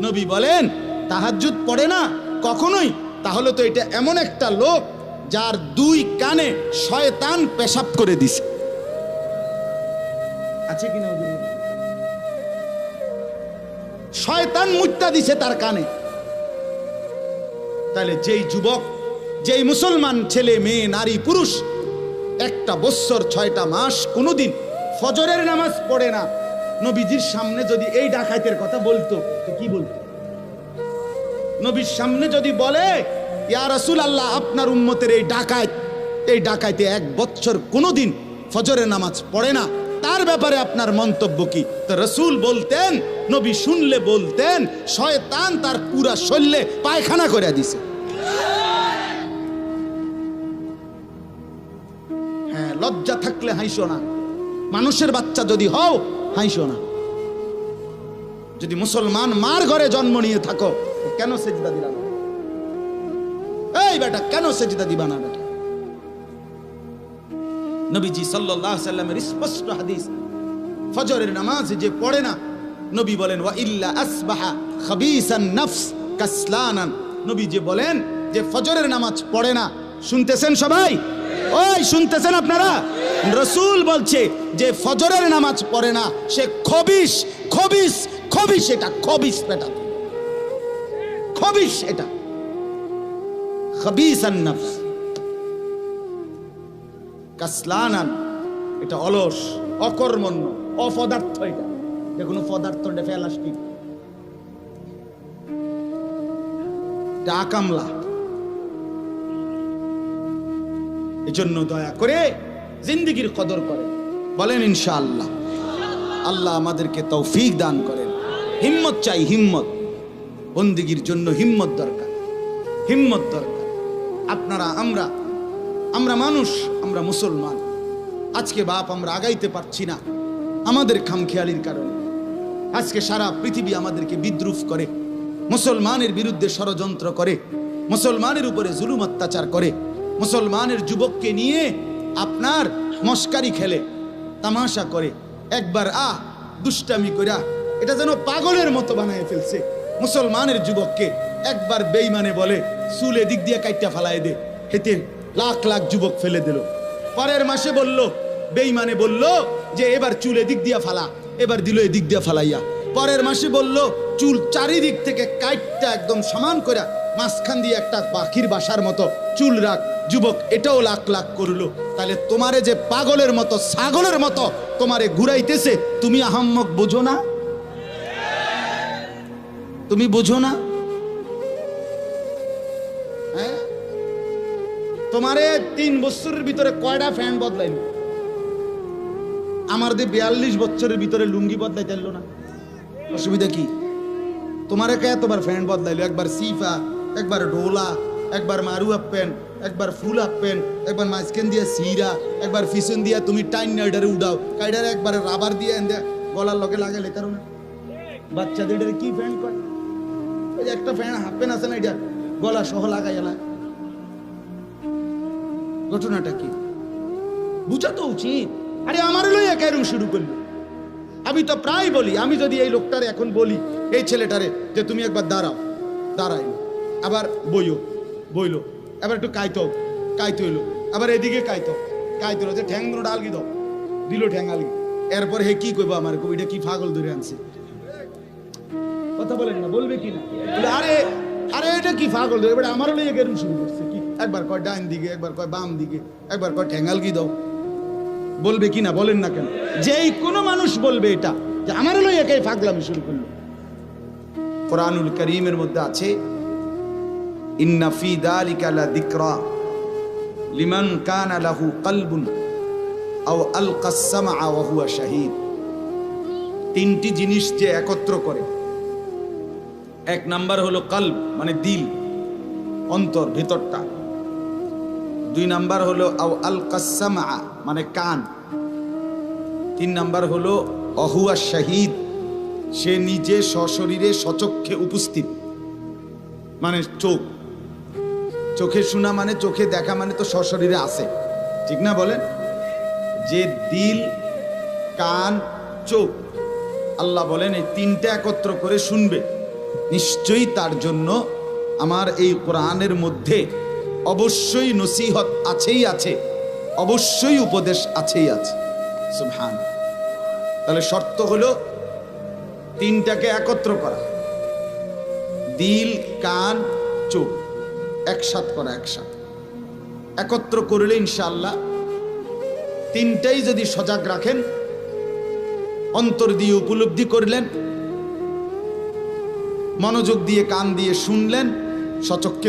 নবী বলেন তাহাজ্জুদ পড়ে না কখনোই? তাহলে তো এটা এমন একটা লোক যার দুই কানে শয়তান পেশাব করে দিছে। আছে কিনা শয়তান মুত্তা দিছে তার কানে। তাহলে যেই যুবক যেই মুসলমান ছেলে মেয়ে নারী পুরুষ একটা বৎসর ছয়টা মাস কোনোদিন ফজরের নামাজ পড়ে না। নবীজির সামনে যদি এই ডাকাইতের কথা বলতো, তো কি বলতো? নবীর সামনে যদি বলে, ইয়া রাসূল আল্লাহ আপনার উম্মতের এই ডাকাত এই ডাকাইতে এক বছর কোনোদিন ফজরের নামাজ পড়ে না। তার ব্যাপারে আপনার মন্তব্য কি? তো রসুল বলতেন, নবী শুনলে বলতেন, শয়তান তার পুরা শরীরে পায়খানা করে দিছে। হ্যাঁ লজ্জা থাকলে হাইসো না। মানুষের বাচ্চা যদি হও হাইসো না। যদি মুসলমান মার ঘরে জন্ম নিয়ে থাকো কেন সেজদা দিলা এই বেটা, কেন সেজদা দিবা না বেটা? নবীজি সাল্লাল্লাহু সাল্লামের স্পষ্ট হাদিস, ফজরের নামাজ যে পড়ে না, নবী বলেন, ওয়া ইল্লা আসবাহা খাবিসান নফস কাসলানান। নবী যে বলেন, যে ফজরের নামাজ পড়ে না, শুনতেছেন সবাই? ওই, শুনতেছেন আপনারা? রসুল বলছে যে ফজরের নামাজ পড়ে না, সে খবিস খবিস খবিস এটা খবিস বেটা খবিস এটা। খবিসান নফস। কাসলানান এটা অলস, অকর্মণ্য, অপদার্থ এটা। যে কোনো পদার্থ ফেলাস্টিক এটা আকামলা। এজন্য দয়া করে জিন্দিগির কদর করে। বলেন, ইনশাআল্লাহ। আল্লাহ আমাদেরকে তৌফিক দান করেন। হিম্মত চাই, হিম্মত। বন্দিগির জন্য হিম্মত দরকার। হিম্মত দরকার। আপনারা, আমরা আমরা মানুষ, আমরা মুসলমান। আজকে বাপ আমরা আগাইতে পারছি না আমাদের খামখেয়ালির কারণে। আজকে সারা পৃথিবী আমাদেরকে বিদ্রুপ করে, মুসলমানের বিরুদ্ধে ষড়যন্ত্র করে, মুসলমানের উপরে জুলুম অত্যাচার করে, মুসলমানের যুবককে নিয়ে আপনার মস্কারি খেলে, তামাশা করে, একবার আহ দুষ্টামি কইরা, এটা যেন পাগলের মতো বানায় ফেলছে। মুসলমানের যুবককে একবার বেইমানে বলে, চুল এদিক দিয়ে কাইটা ফালাই দে হেতে লাখ লাখ যুবক ফেলে দিল। পরের মাসে বলল, বেইমানে বলল যে, এবার চুল এদিক দিয়া ফালা, এবার দিল এদিক দিয়া ফালাইয়া। পরের মাসে বলল, চুল চারিদিক থেকে কাইটটা একদম সমান করে মাঝখান দিয়ে একটা পাখির বাসার মতো চুল রাখ। যুবক, এটাও লাখ লাখ করল। তাহলে তোমারে যে পাগলের মতো, ছাগলের মতো তোমারে ঘুরাইতেছে, তুমি আহাম্মক বোঝো না? তুমি বোঝো না? হ্যাঁ? তোমারে তিন বছরের ভিতরে কয়টা ফ্যান বদলাইল? আমার দিয়ে বিয়াল্লিশ বছরের ভিতরে লুঙ্গি বদলাই চাইল না। অসুবিধা কি? তোমারে কে তোমার ফ্যান বদলাইলো? একবার সিফা, একবার ডোলা একবার মারু আপ প্যান একবার ফুল আপ প্যান একবার মাঝখান দিয়ে সিরা, একবার ফিসন দিয়া তুমি টাইন নাইডারে উড়াও, কাইডারে একবার রাবার দিয়ে এনে গলার লগে লাগালে কারণ বাচ্চাদের এটারে কি ফ্যান কয় ওই একটা ফ্যান হাফ প্যান আছে না, এটা গলা সহ লাগাই এলা ঘটনাটা কি? বুঝা তো উচিত। আরে আমার লইয়া কেরম শুরু করলি? আমি তো প্রায় বলি, আমি যদি এই লোকটারে এখন বলি, এই ছেলেটারে, যে তুমি একবার দাঁড়াও দাঁড়াই আবার বইও। বইলো। এবার একটু কাইতো কাইতো হইল। আবার এদিকে কাইতো কাইতো যে ঠ্যাং দুটো ডালগি দাও দিল ঠ্যাং আলগি এরপর হে কি কইবো আমার কবি এটা কি পাগল ধরে আনছে? কথা বলেন না, বলবে কি না? আরে আরে এটা কি পাগল রে এবার আমারও লেগে গেরুম শুরু করছে। কি? একবার কয় ডান দিকে, একবার কয় বাম দিকে, একবার কয় ঠ্যাঙ্গাল কি দাও। বলবে কি না, বলেন না কেন? যেই কোনো মানুষ বলবে এটা, যে আমারও লই একাই ফাগলামি শুরু করল। কোরআনুল করিমের মধ্যে আছে ইন্না ফি দালিকা লা যিকরা লিমান কানা লাহু কলবুন আও আলকা সামআ শাহীদ তিনটি জিনিস যে একত্র করে। এক নাম্বার হলো কলব মানে দিল, অন্তর, ভেতরটা। দুই নাম্বার হলো আল কাসামা মানে কান। তিন নাম্বার হলো অহুয়া শাহিদ সে নিজে সশরীরে সচক্ষে উপস্থিত। মানে চোখ। চোখে শোনা মানে চোখে দেখা মানে তো সশরীরে আছে। ঠিক না বলেন? যে দিল, কান, চোখ, আল্লাহ বলেন এই তিনটা একত্র করে শুনবে। নিশ্চয়ই তার জন্য আমার এই কোরআনের মধ্যে অবশ্যই নসিহত আছেই আছে, অবশ্যই উপদেশ আছেই আছে। সুবহান। তাহলে শর্ত হলো তিনটাকে একত্র করা। দিল, কান, চোখ। একসাথ করা, একসাথ। একত্র করলে ইনশাআল্লাহ তিনটাই যদি সজাগ রাখেন, অন্তর দিয়ে উপলব্ধি করলেন, মনোযোগ দিয়ে কান দিয়ে শুনলেন, সচক্ষে